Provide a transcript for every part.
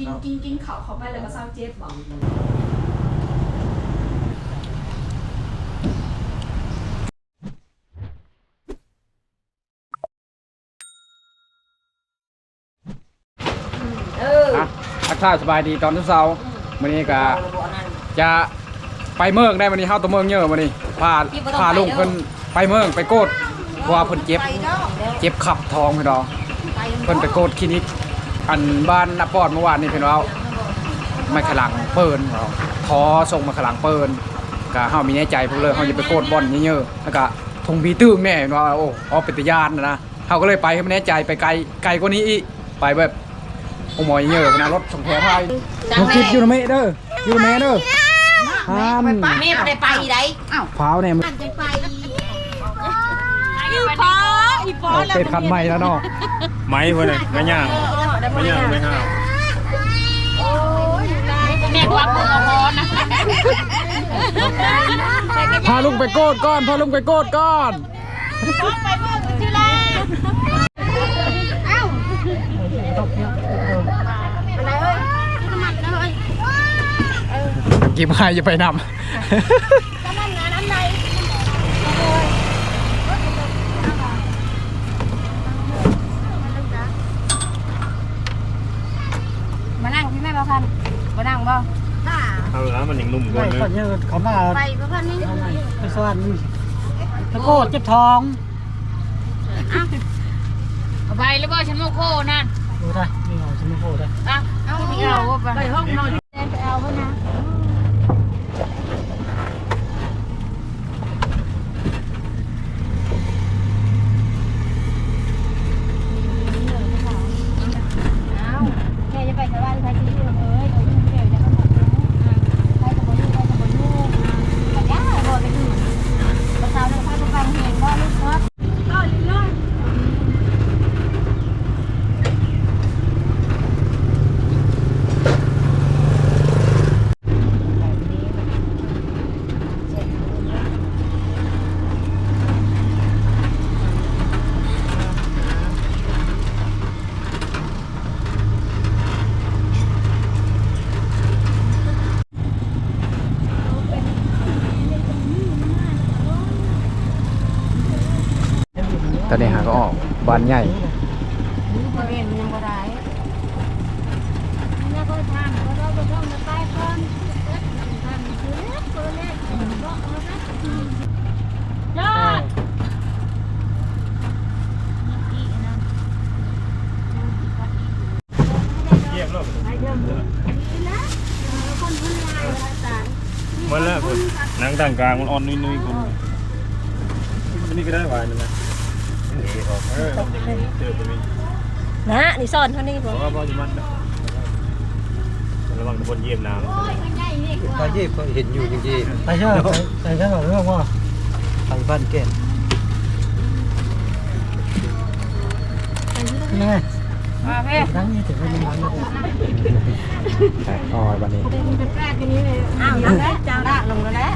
กินกินกินเขาเขาไปแล้วก็เศร้าเจ็บบอกเอออะทักทายสบายดีตอนเช้าๆวันนี้ก็จะไปเมืองได้วันนี้เฮาตัวเมืองเยอะวันนี้พาพาลุงเพิ่นไปเมืองไปโกดเพราะว่าเพิ่นเจ็บไปเนาะเจ็บขับท้องพี่น้องไปเพิ่นไปโกดคลินิก อันบ้านนับปอดเมื่อวานนี่เพิ่นว่าไม่ขลังเปิ้นเราขอส่งมาขลังเปิ้นก็เฮามีในใจพวกเลยเฮาจะไปโกดบ่อนเยอะๆแล้วก็ทงบีตื้งแน่เห็นว่าโอ้เอาเป็นตะยานนะนะเฮาก็เลยไปให้มันแน่ใจไปไกลไกลกว่านี้อีกไปแบบโอ้หมอยเยอะนะรถส่งแถวไทยลูกคิดอยู่นะเมเด้ออยู่นะเมเด้อห้ามแม่ไม่ได้ไปไหนอ้าวพร้าวเนี่ยมันอันจะไปอีพออีพอเอาเป็ดคันใหม่แล้วเนาะไม้เพื่อนน่ะไม่ย่าง ไม่ย่างไม่ห้าวแม่วักมือเอาพอนะพาลุงไปโกดก้อนพาลุงไปโกดก้อนกิมให้จะไปนำ มานั่งพี่แม่ บ่พันมานั่งบ่เอาแล้วมันยังนุ่มกว่าไม่เนื้ก่ออนเนี่ยเขามาไปบ่พันนี่ไปสวรรค์ตะโก้เจ็บท้องไปแล้วบ่ฉันโมโคนั่นดูได้นี่เอาฉันไม่โคตรได้อะเอาเอาไปห้องนอนไปเอาเพิ่นนะ แม่จะไปสบายใครจะอยู่เอ้ยเอาอยู่เดี๋ยวจะมาบอกใครจะบ่อยู่ใครจะบ่อยู่ปัญญาบ่ไปอยู่ภาษาเรื่องพาไปฟังเห็นบ่ลูกเนาะ ตอนนี้หาก็ออกบ้านใหญ่ บ่เห็นยังบ่ได้เนี่ยก็ทานก็ต้องต้องมาไปก่อนทานคือคนแรกก็เอานะ ยอด เยี่ยมแล้วมันแล้วคุณหนัง ต่างกลางมันอ่อนนุ่ยๆคุณอันนี้ก็ได้หวานนะเออเจอตัวนี้นะนี่ซ่อนเท่านี้เพบ่ราะว่าพ่อจะมันระวังบนเยี่ยมน้ำไปที่เห็นอยู่จริงๆไปใช่ไปไปใช่หรอเรื่องว่าไปบ้านแก่นี่ไงมาแม่ทั้งนี้ถึงว่ามันทั้งนี้ใช่อ๋อวันนี้อ้าวยังแล้วจ้าละลงแล้ว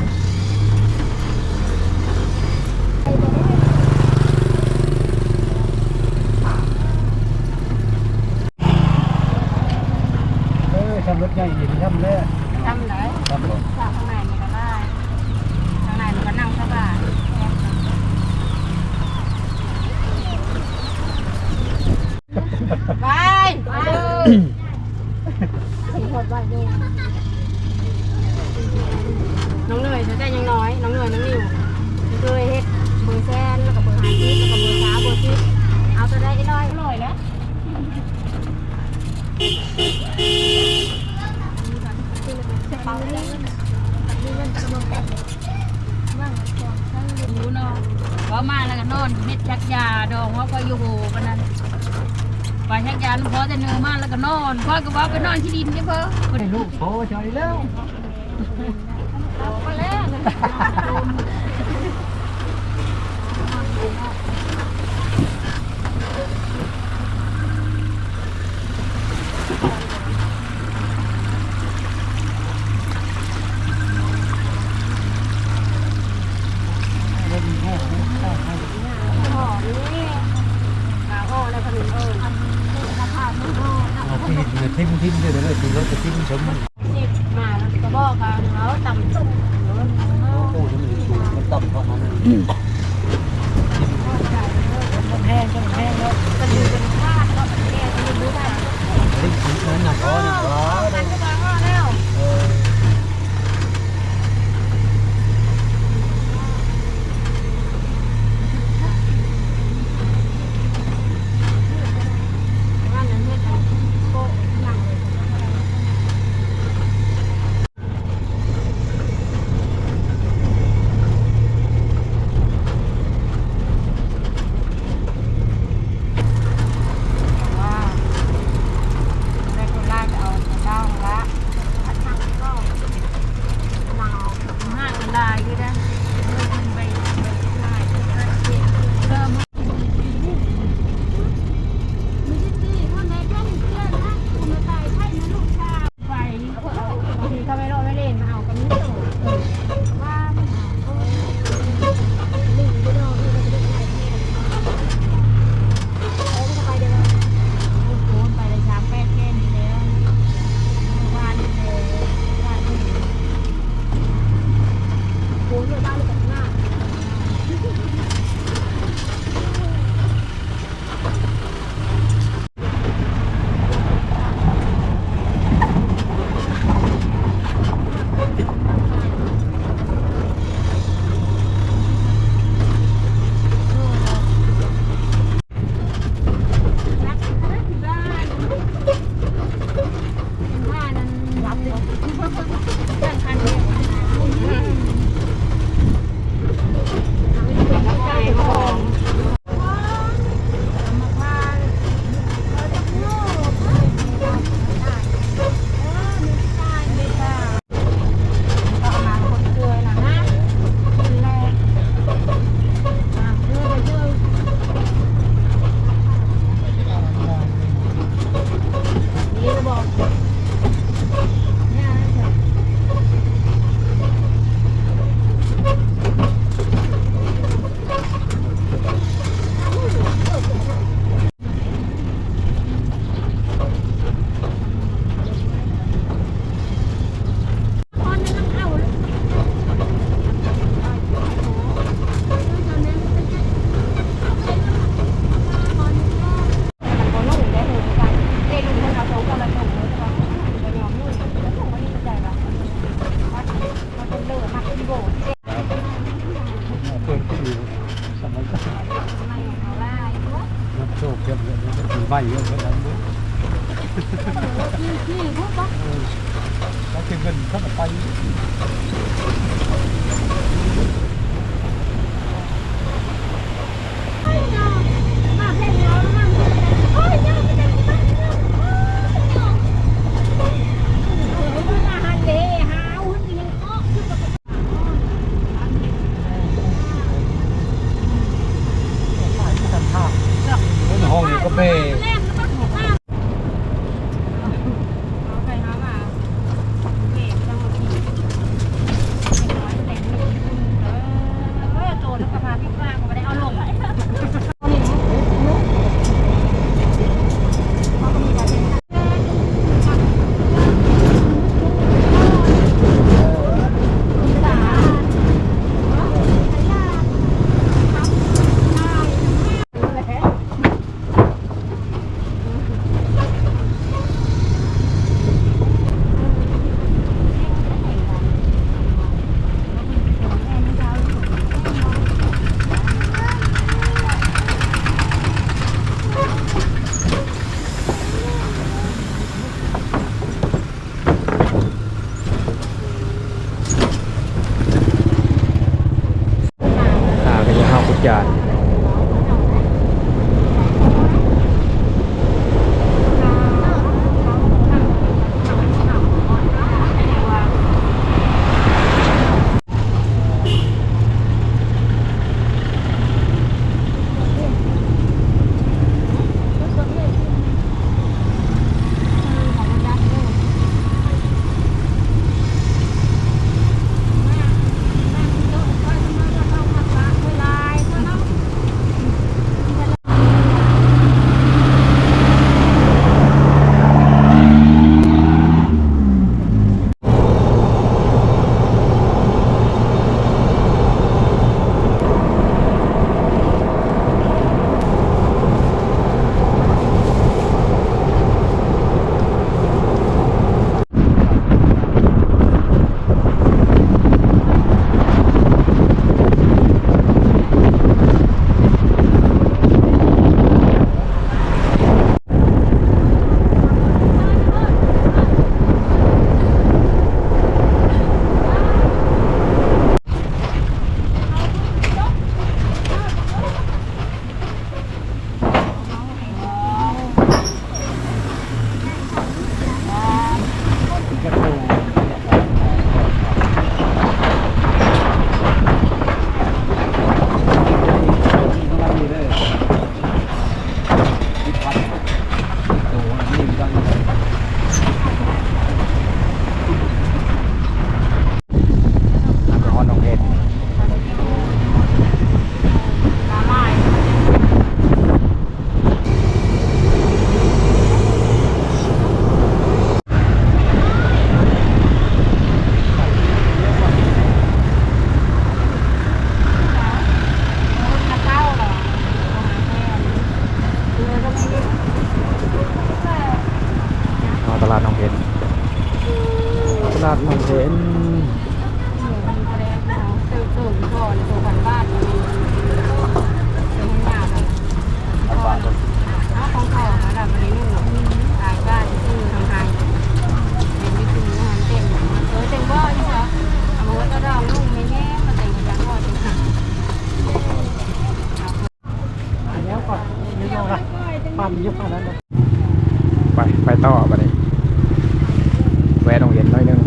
เห็นหน่อยนึง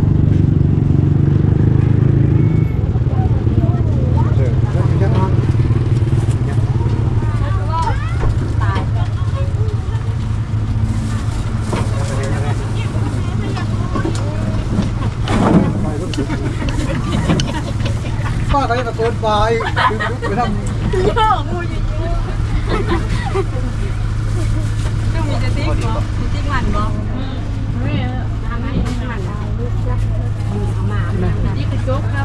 เออแล้วจะนอนตายกันป้าก็ยังตะโกนไปไปทำ นี่กระจกเขา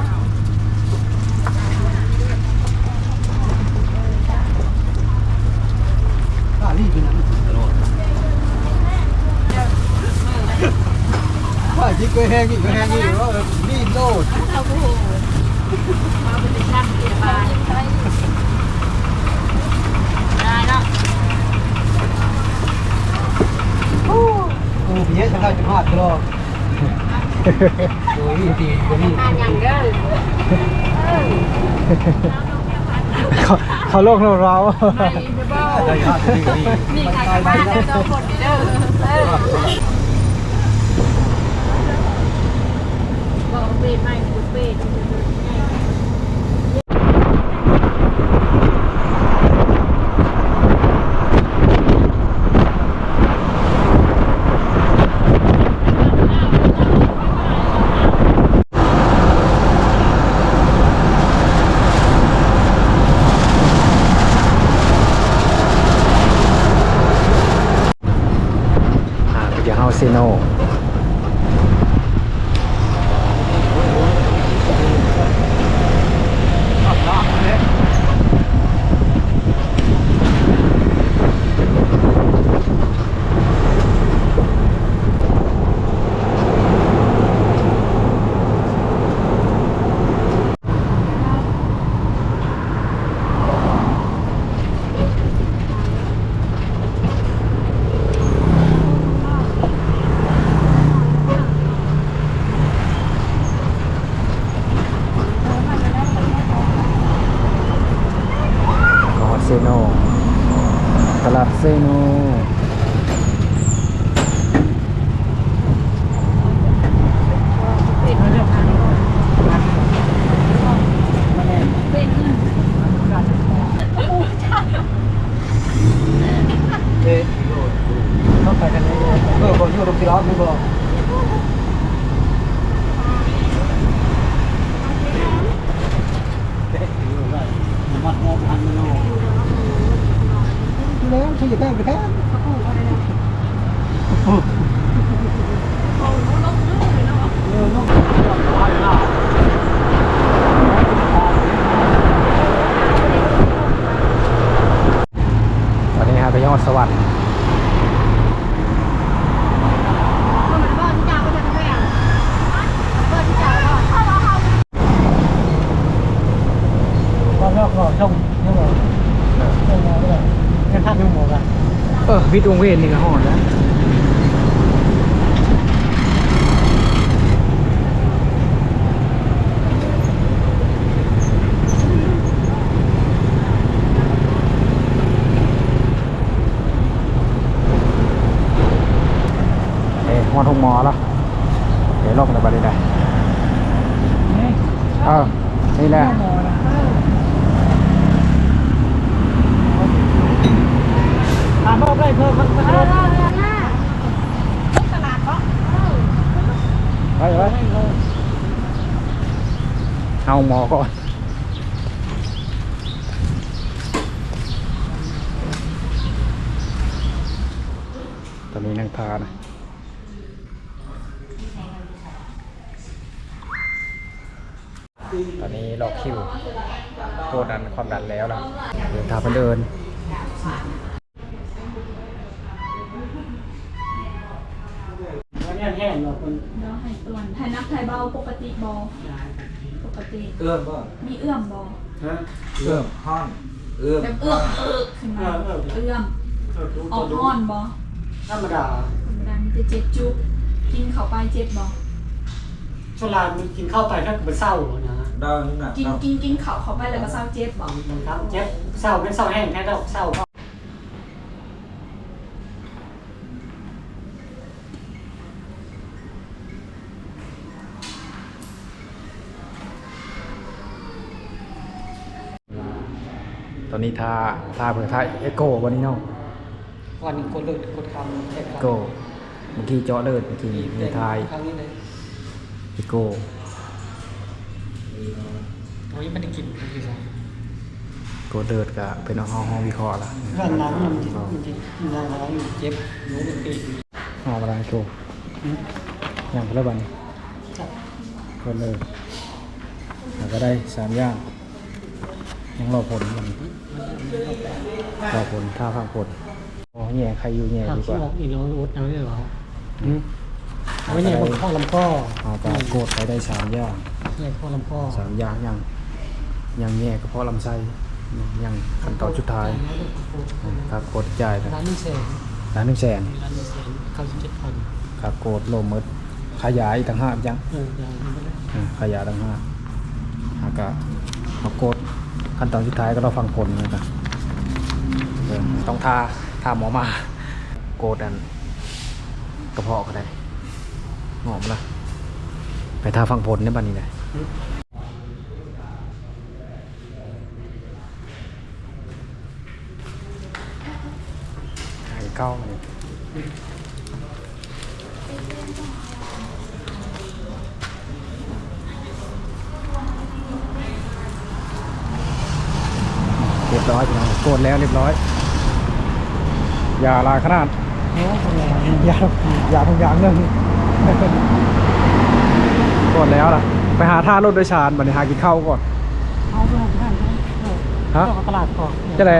ป้ารีบไปนั้นป้าจิกก็แห้งอีกก็แห้งอีกว่ารีบ โลดเขาโอ้โหมาเป็นช่างเสียบายได้แล้วโอ้พี่เอ๊ะทำได้จุดห้ากิโลโอ้ยตีตัวนี้งานอย่างเด้อเขาเขาโลกเราเราไม่จะบอกได้ห้าตีนี่นี่มันใครตายไปมาแล้แล้ววเจ้าคนเด้อเออบอกเปรตไม่คือเปรต อ่าไปเดี๋ยวเฮาซีโนขอเซโนตลาดเซโน เอ๊ะเข้าไปกันเลยเออบอกอยู่ตรงที่ร้านไม่บอกมัดงอพันมันอ แล้วที่จะแก้ไปแค่ ตอนนี้ฮะไปยอดสวรรค์ ก็ลอกหล่อช่องนี่หรอช่องมอได้งั้นถ้าดูหมอกัน เออวิทย์วงเวนนี่ก็หอดแล้วเอ้ยหอดหงหมอแล้วเดี๋ยวลงในบัดนี้ได้เออนี่แหละ ถามว่าได้เพิ่มมันมันลดไปไปเอาหมอก่อนตอนนี้นั่งพานะตอนนี้รอคิวตัวดันความดันแล้วล่ะเดินทางไปเดิน แห้งๆเนาะคนเนาะให้ตัวนไทยนักไทยเบาปกติบอปกติ เอื้อมบ่มีเอื้อมบอฮะเอื้อมห้อนเอื้อมแบบเอื้อมเอื้อขึ้นมาเอื้อมออกอ่อนบอธรรมดาธรรมดามีแต่เจ็บจุกกินเข้าไปเจ็บบอช่วงลามันกินข้าวไปถ้าเป็นเศร้านะดาวนึงน่ะกินดาวกินกินเข้าเข้าไปแล้วก็เศร้าเจ็บบอบางครั้งเจ็บเศร้าเป็นเศร้าแห้งแค่ดอกเศร้า นนี้ทาทาเผื่อทาเอโก้วันนี้เนาะวันนี้คนเลิกคนคำแค่เอคำโก้เมื่อกี้เจาะเลือดเมื่อกี้มีทายครั้งนี้เลยเอโก้โอ้ยไม่ได้กินคือใช่โกเลือดก็เป็นห้องห้องวิเคราะห์ละร่างน้ำมันมันจะร่างน้ำมันเจ็บหนูเป็นปีห้องมาดังโกอย่างละบัดนโกเลือดแล้วก็ได้สามอย่าง ยังรอผลมันรอผลท่าพังผลอ๋อแย่ใครอยู่แย่ทำดีกที่ว่าออกอีกแล้วอุดเอาไว้เลยเหรออืมเอาไว้เนี่ยบนข้อลำข้อเอาก็โกดไปได้สามอย่างเนี่ยข้อลำข้อสามอย่างยังยังแย่ก็เพราะลำไส้ยังขั้นตอนสุดท้ายครับโกดจ่ายนะร้านนี้เซนล้านหนึ่งแสนร้านนี้เซนเข้าสิบเจ็ดพันครับโกดโลมดขยายอีกต่างหากยัง เอออย่างนี้ก็ได้อืมขยายต่างหากแล้วก็เอาโกด ขั้นตอนสุดท้ายก็เราฟังผลนะครับต้องทาทาหมอมา โกดันกระเพาะก็ได้หอมละไปทาฟังผลในบันนี้เลยไข่เก้าเนี่ย ยบร้อยพี่น้องโกดแล้วเรียบร้อยอย่าลายขนาดโอ้ทำไงอย่าอย่าทุกอย่างหนึ่งกดแล้วล่ะ ไปหาท่ารถโดยสารบัดนี้หากินข้าวก่อนเอาไปทำท่านฮะต้องตลาดก่อนจะได้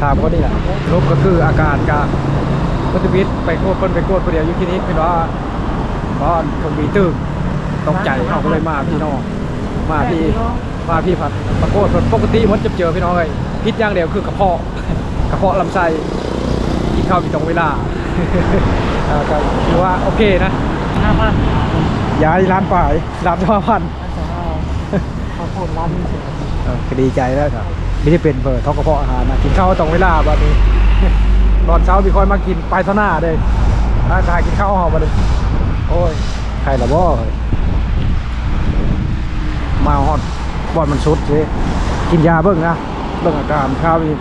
ถามเขาดีล่ะลบก็คืออาการกะพุทธวิทย์ไปโคตรเพิ่นไปโคตรคนเดียวอยู่ที่นี้เป็นว่าบ้านคงมีตึกตกใจเขาก็เลยมาพี่น้องมาพี่มาพี่ผัดปรากฏปกติมันจะเจอพี่น้องเลย พิษอย่างเดียวคือกระเพาะกระเพาะลำไส้กินข้าวมีตรงเวลาเอ่อก็ถือว่าโอเคนะห้าพันย้ายร้านป่ายร้านห้าพันอันสองเอาข้าวโพดร้านนี้เสร็จเออก็ดีใจแล้วครับไม่ได้เป็นเบอร์ท้องกระเพาะอาหารนะกินข้าวตรงเวลาบัดนี้ตอนเช้ามีคอยมากินไปเท่าหน้าเลยถ้าทายกินข้าวหอมมาเลยโอ้ยใครละบ่เฮ้ยมาฮอดบอดมันสุดสิกินยาเบิ่งนะ เบิ่งอาการข้าวอีก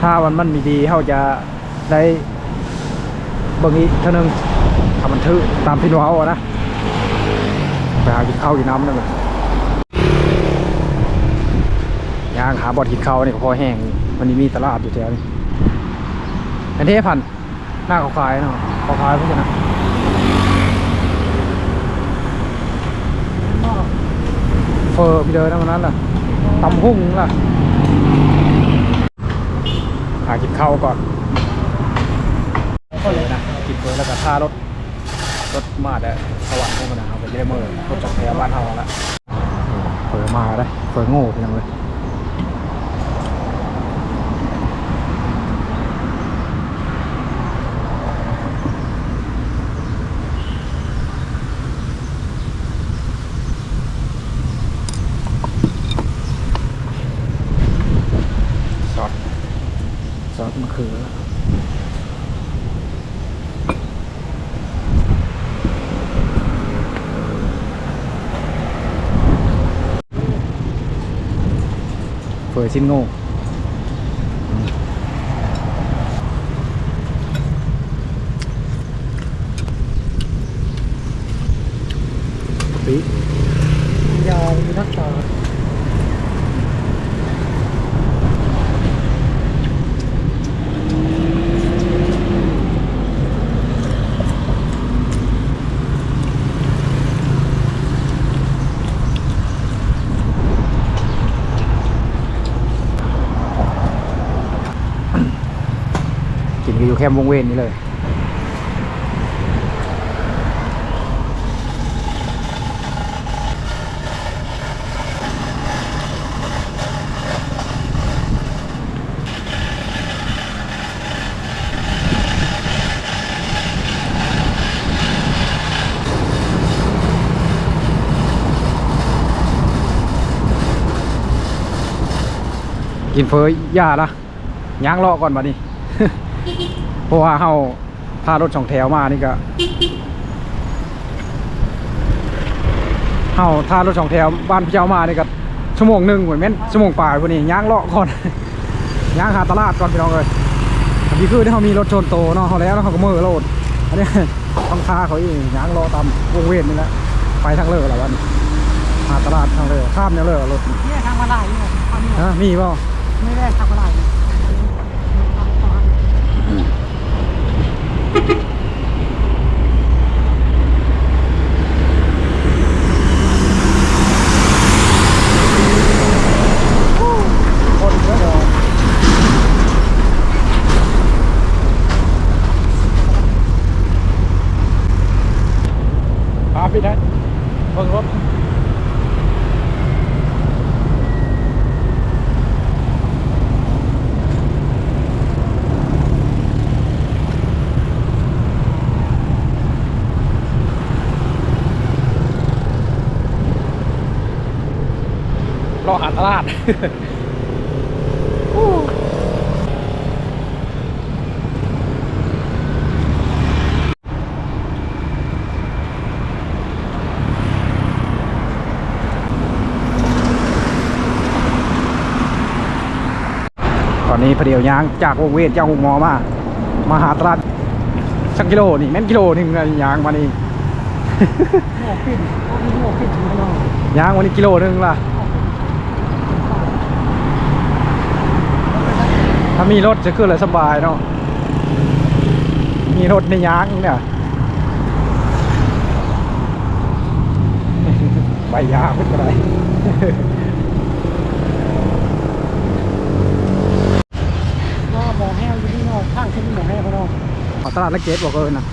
ถ้าวันมันมีดีเขาจะได้เบิ่งอีกเท่านึงถ้ามันทื่อตามที่นูเอาอะนะไปหากินข้าวกินน้ำนั่นแหละย่างหาบอดหินเขาเนี่ยพอแห้งวันนี้มีตลาดอยู่แถวนี้อันนี้พันหน้าเขาขายเนาะเขาขายพวกนี้นะเฟอร์พี่เดินนะวันนั้นล่ะตำหุ่งล่ะากินข้าวก่อนก็เลยนะกินเพื่อแล้วก็ท่ารถรถมาแต่สวรรค์พวกมันนะครับไปเรื่ยเมอร์รถจากแถวบ้านเฮาแล้วเฟอร์มาได้เฟอร์โง่ไปยังเลย ซอสซอสมะเขือเฟอร์ ชินโง่ อยู่แคมป์วงเวนนี้เลย กินเฟ้ยยาละย่างรอก่อนมาดิ เพราะว่าเฮาพารถสองแถวมานี่ก็เฮาท่ารถสองแถวบ้านพี่เจ้ามานี่ก็ชั่วโมงหนึงเหมือนแม่นชั่วโมงปลายพวกนี้ย่างเลาะก่อนย่างหาตลาดก่อนพี่น้องเลยอันนี้คือที่เขามีรถชนโตเนาะเขาแล้วแล้วเขาก็มือโลดอันนี้ต้องคาเขาอีกย่างเลาะตามวงเวียนนี่แหละไปทางเลิกแล้ววันนี้หาตลาดทางเลิกข้ามเนี่ยเลิกรถเนี่ยทางมาลายนี่ครับทางนี้ฮะมีเปล่าไม่ได้ทางมาลาย นี่ คนเยอะเหรอพาพี่นะเบิ่งรถรอหาตลาด ต อนนี้พอเดียวยางจากวงเวียนจากวงหมอมา มาหาตลาดสักกิโลนี่แม่นกิโลหนึงเลยยางมานี่หัวปิ่นหัวปิ่นพี่น้องยางวันนี้กิโลหนึงล่ะ ถ้ามีรถจะขึ้นเลยสบายเนาะ มีรถในยางเนี่ย ใบยางไม่เป็นไรก็หมอแห้วอยู่นี่เนาะข้างเส้นหมอแห้วพี่น้องเอาตลาดละเกตบอกเลยนะ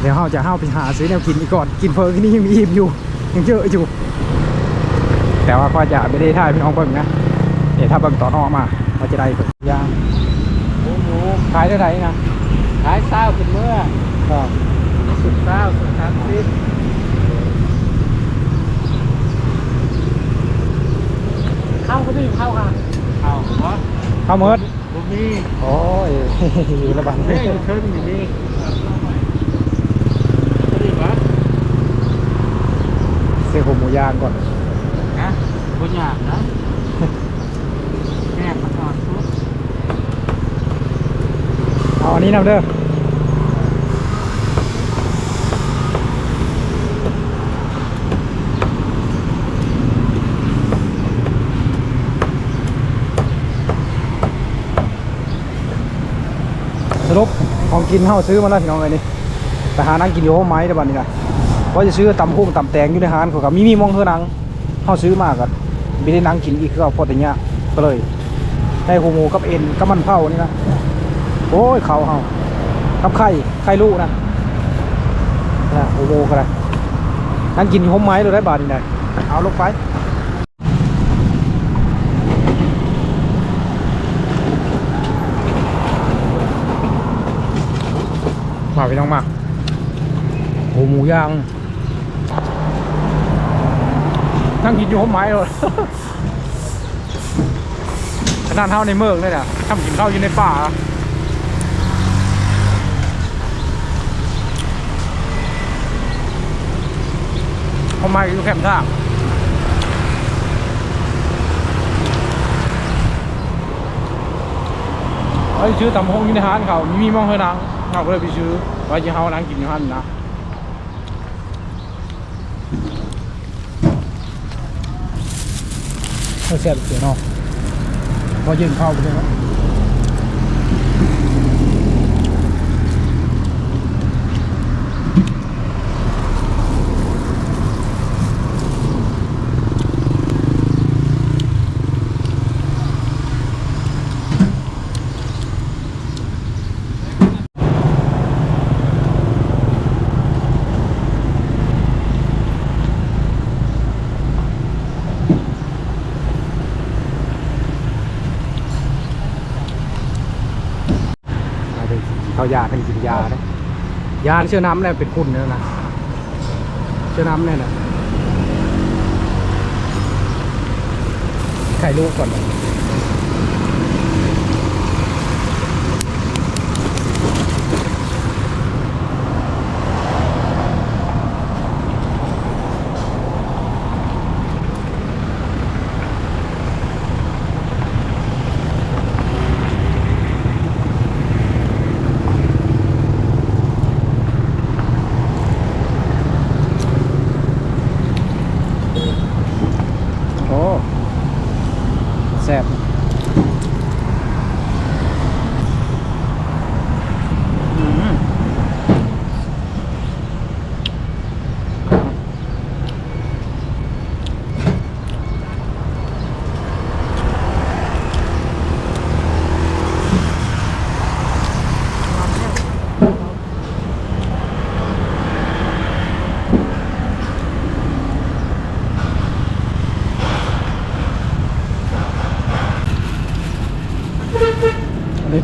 เดี๋ยวเราจะเข้าไปหาซื้อแนวกินอีกก่อน กินเพิ่งที่นี่ยังมีอิ่มอยู่ ยังเยอะอยู่ แต่ว่าก็จะไม่ได้ท่ายพี่น้องเบิ่งนะ เดี๋ยวถ้าเบิ่งตอนออกมาเราจะได้เพิ่งยางโอ้โหขายได้ไหนนะขายเศร้าเป็นเมื่อก็สุดเศร้าสุดทางซิดเข้าก็มีเข้าค่ะเข้าเพราะข้าวเมิดบุมีโอ้ยอยู่ระบาดเฮ้ยเชิญอยู่นี่ก็ดีปะเสียหัวหมูยางก่อนนะบุญยากนะแม่มาก่อนทุก เอันนี้นำเด้อสรุปของกินเฮาซื้อมาแล้วพี่น้องเลยนี่ไปหานั่งกินอยู่ห้องไม้ดี๋ยบัดนี้นะว่าจะซื้อตำพุ่งตำแตงอยู่ในห้านเขากับมีมีมองเฮือนังเฮาซื้อมากันไม่ได้นั่งกินอีกคือเอาพอแต่เนี้ยก็เลยได้หูหมูกับเอ็นกับมันเผานี่นะ โอ้ยเขาเฮากับไข่ไข่ลูกนะนะหูหมูก็ได้นั่งกินอยู่ห้องไม้เลยได้บาทนี่ได้เอาลงไปมาพี่น้องมาหูหมูย่างนั่งกินอยู่ห้องไม้เลยขนาดเท่าในเมืองเลยนะทำกินข้าวอยู่ในป่า เขามาอยู่แคมป์ท่าไอ้ชื่อตำฮงอยู่ในหานเขามีมีมองเฮนังเขาก็เลยไปซื้อไว้ที่เฮานังกินอยู่ห้านนะเขาเสียบเสียเนาะพอยืนเข้าไปเลยนะเอาไป เขายากันกินยานะยาเชื่อน้ำเนี่ยเป็นคุณเนี่ยนะเชื่อน้ำเนี่ยนะไข่ลูกก่อน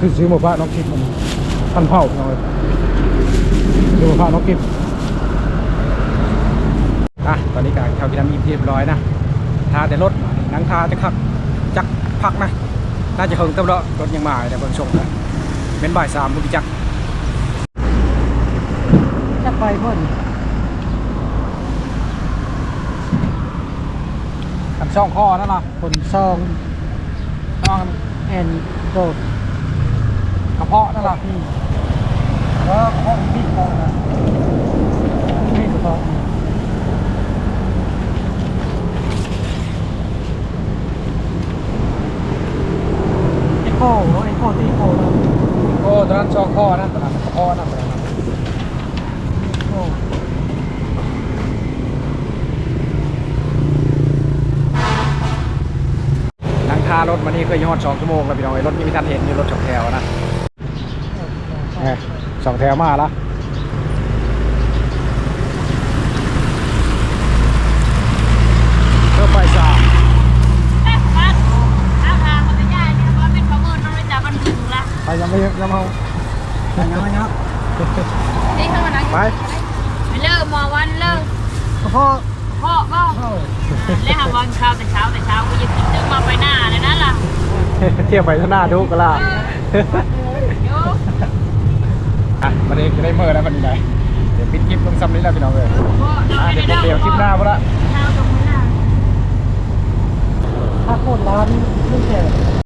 คือซื้อหมูพระน้องคิดมันพันเผาพี่น้องเลยซื้อหมูพระน้องคิดอะตอนนี้การเข้ากินน้ำอิ่มที่เรียบร้อยนะทาแต่รถหนังทาจะขับจักพักนะน่าจะเฮิงเต็มแล้วรถยังมาแต่เบิ่งชงนะเป็นบ่ายสามคุณพี่จักจะไปพ่นขันช่องคอนั่นนะคนซองช่องแอนโดด กระเพาะนั่นนะเออของพี่ของนะนี่ก็ต้องไอ้โก้ไอ้โก้ที่โก้นะโอ้ตอนนั้นช่องคอนั่นตอนนั้นกระเพาะนั่นตอนนั้นโก้หนังคารถมานี่เคยยอดสองชั่วโมงแล้วพี่น้องไอ้รถนี่มีทันเห็นอยู่รถสองแถวนะ ไงสองแถวมาละเพื่อไปสามแม่บ้านเอาทางมันไปย่ายเนี่ยว่าเป็นข้อมูลต้องไปจับมันถึงละไปยังไม่ยังไม่เอายังไงครับนี่ข้างหลังไปไปเลิกมอวันเลิกกระเพาะพ่อก็แล้วหาวันเช้าแต่เช้าแต่เช้าก็ยังกินตึ้งมาไปหน้าเลยนั่นล่ะเที่ยวไปท่าหน้าดูกล่ะโย อะมาเด็กจะได้เมื่อแล้วมันนี้ไหนเดี๋ยวปิดคลิปลงซ้ำนี้แล้วพี่น้องเลยพ่ออะเดี๋ยวผมเดี๋ยวคลิปหน้าพอละเช้าตรงนี้น่ะถ้าโคตรร้านไม่แก่